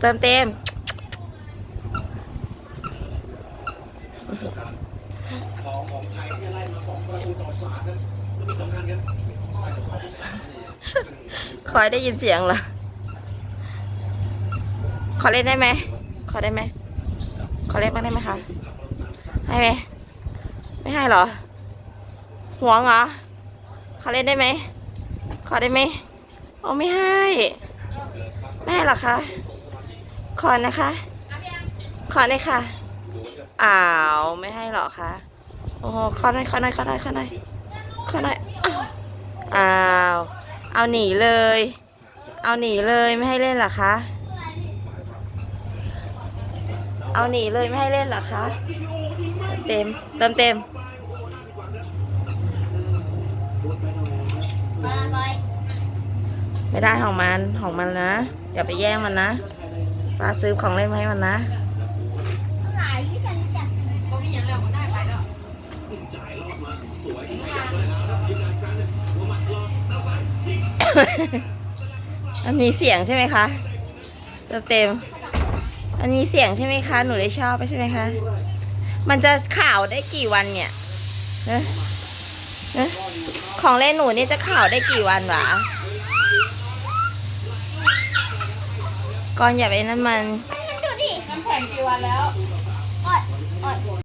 เติมเต็ม ของของไทยที่ไล่มาสองประตูต่อสามนั้นมันมีสำคัญกันไล่มาสองต่อสามนี่คอยได้ยินเสียงเหรอ ขอเล่นได้ไหม ขอได้ไหม ขอเล่นบ้างได้ไหมคะ ให้ไหม ไม่ให้เหรอหวงเหรอ ขอเล่นได้ไหม ขอได้ไหมโอ้ไม่ให้ ไม่ให้เหรอคะ ขอนะคะ ขอเลยค่ะ อ้าวไม่ให้เหรอคะโอ้โหขอหน่อยขอหน่อยขอหน่อยขอหน่อยขอหน่อยอ้าว เอาหนีเลย เอาหนีเลยไม่ให้เล่นเหรอคะ เอาหนีเลยไม่ให้เล่นเหรอคะ เต็มเติมเต็ม ไม่ได้ของมันของมันนะ อย่าไปแย่งมันนะป้าซื้อของเล่นมาให้มันนะพอมีอย่างแล้วมันได้ไปแล้วมันมีเสียงใช่ไหมคะเติมเต็มมันมีเสียงใช่ไหมคะ หนูได้ชอบใช่ไหมคะ มันจะข่าวได้กี่วันเนี่ยเอ๊ะเอ๊ะของเล่นหนูนี่จะข่าวได้กี่วันวะ ก่อนอย่าไปนั่นมันน้ำแข็งกี่วันแล้ว